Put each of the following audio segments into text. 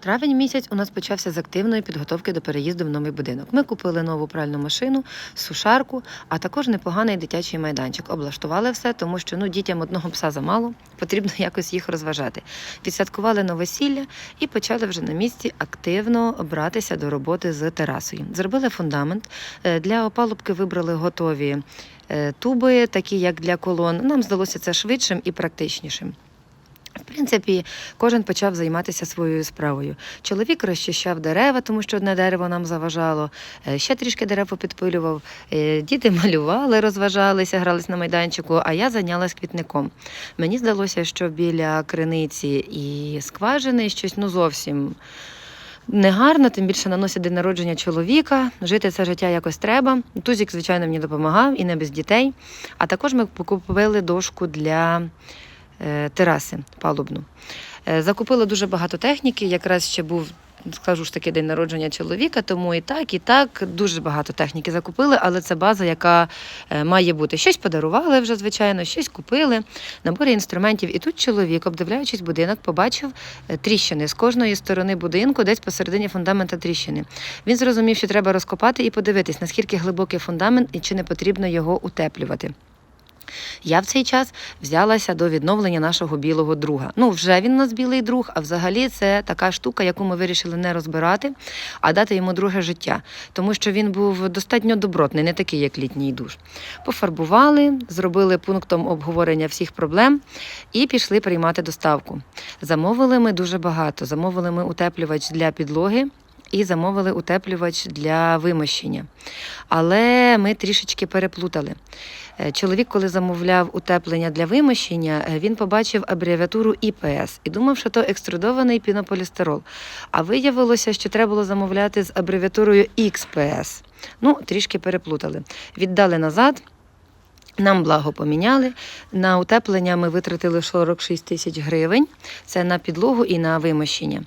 Травень місяць у нас почався з активної підготовки до переїзду в новий будинок. Ми купили нову пральну машину, сушарку, а також непоганий дитячий майданчик. Облаштували все, тому що ну дітям одного пса замало, потрібно якось їх розважати. Відсвяткували новосілля і почали вже на місці активно братися до роботи з терасою. Зробили фундамент Е, для опалубки. Вибрали готові е, туби, такі як для колон. Нам здалося це швидшим і практичнішим. Принципі, кожен почав займатися своєю справою. Чоловік розчищав дерева, тому що одне дерево нам заважало. е, Ще трішки дерев підпилював. Е, Діти малювали, розважалися, грались на майданчику, а я зайнялась квітником. Мені здалося, що біля криниці і скважини щось ну зовсім. Негарно, тим більше наносять день народження чоловіка. Жити це життя якось треба. Тузік, звичайно, мені допомагав і не без дітей. А також ми купили дошку для тераси палубну. Е, Закупили дуже багато техніки. Якраз ще був, скажу ж таки, день народження чоловіка, тому і так, і так дуже багато техніки закупили, але це база, яка е, має бути. Щось подарували вже, звичайно, щось купили, набори інструментів. І тут чоловік, обдивляючись будинок, побачив е, тріщини з кожної сторони будинку, десь посередині фундамента тріщини. Він зрозумів, що треба розкопати і подивитись, наскільки глибокий фундамент і чи не потрібно його утеплювати. Я в цей час взялася до відновлення нашого білого друга. Ну, вже він у нас білий друг, а взагалі це така штука, яку ми вирішили не розбирати, а дати йому друге життя, тому що він був достатньо добротний, не такий, як літній душ. Пофарбували, зробили пунктом обговорення всіх проблем і пішли приймати доставку. Замовили ми дуже багато. Замовили ми утеплювач для підлоги. І замовили утеплювач для вимощення. Але ми трішечки переплутали. Е, Чоловік, коли замовляв утеплення для вимощення, е, він побачив абревіатуру ІПС і думав, що то екструдований пінополістирол. А виявилося, що треба було замовляти з абревіатурою XPS. Ну, трішки переплутали. Віддали назад. Нам благо поміняли. На утеплення ми витратили 46 тисяч гривень. Це на підлогу і на вимощення.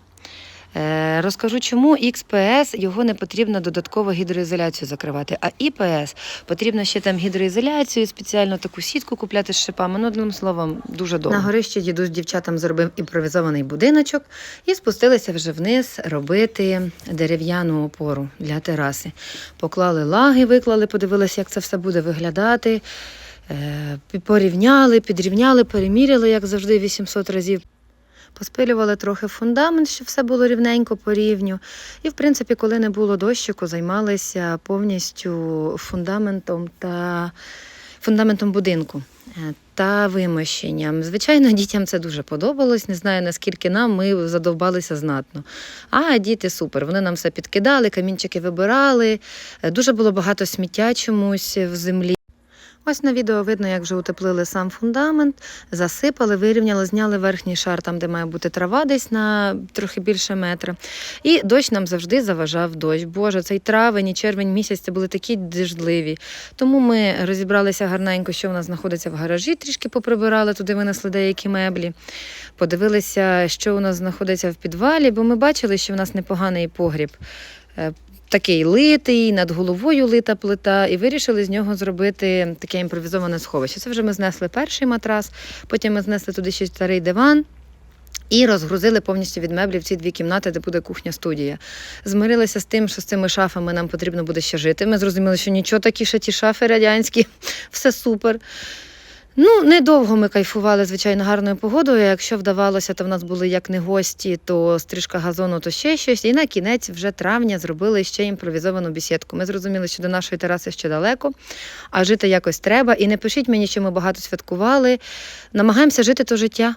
Е, Розкажу, чому XPS його не потрібно додатково гідроізоляцію закривати, а ІПС потрібно ще там гідроізоляцію, спеціально таку сітку купляти з шипами. Ну, одним словом, дуже довго. На горищі дідусь дівчатам зробив імпровізований будиночок і спустилися вже вниз робити дерев'яну опору для тераси. Поклали лаги, виклали, подивилися, як це все буде виглядати. Е, Порівняли, підрівняли, переміряли, як завжди, 800 разів. Поспилювали трохи фундамент, щоб все було рівненько по рівню. І, в принципі, коли не було дощику, займалися повністю фундаментом та фундаментом будинку е, та вимощенням. Звичайно, дітям це дуже подобалось. Не знаю наскільки нам ми задовбалися знатно. А діти супер. Вони нам все підкидали, камінчики вибирали. Е, Дуже було багато сміття чомусь в землі. Ось на відео видно, як вже утеплили сам фундамент, засипали, вирівняли, зняли верхній шар, там, де має бути трава, десь на трохи більше метра. І дощ нам завжди заважав дощ. Боже, цей травень і червень місяць це були такі дождливі. Тому ми розібралися гарненько, що в нас знаходиться в гаражі, трішки поприбирали, туди винесли деякі меблі. Подивилися, що у нас знаходиться в підвалі, бо ми бачили, що в нас непоганий погріб. Е, Такий литий, над головою лита плита, і вирішили з нього зробити таке імпровізоване сховище. Це вже ми знесли перший матрас, потім ми знесли туди ще старий диван. І розгрузили повністю від меблів ці дві кімнати, де буде кухня-студія. Змирилися з тим, що з цими шафами нам потрібно буде ще жити. Ми зрозуміли, що нічого такі ще ті шафи радянські, все супер. Ну, недовго ми кайфували, звичайно, гарною погодою. Якщо вдавалося, то в нас були як не гості, то стрижка газону, то ще щось. І на кінець вже травня зробили ще імпровізовану бесідку. Ми зрозуміли, що до нашої тераси ще далеко, а жити якось треба. І не пишіть мені, що ми багато святкували. Намагаємося жити то життя.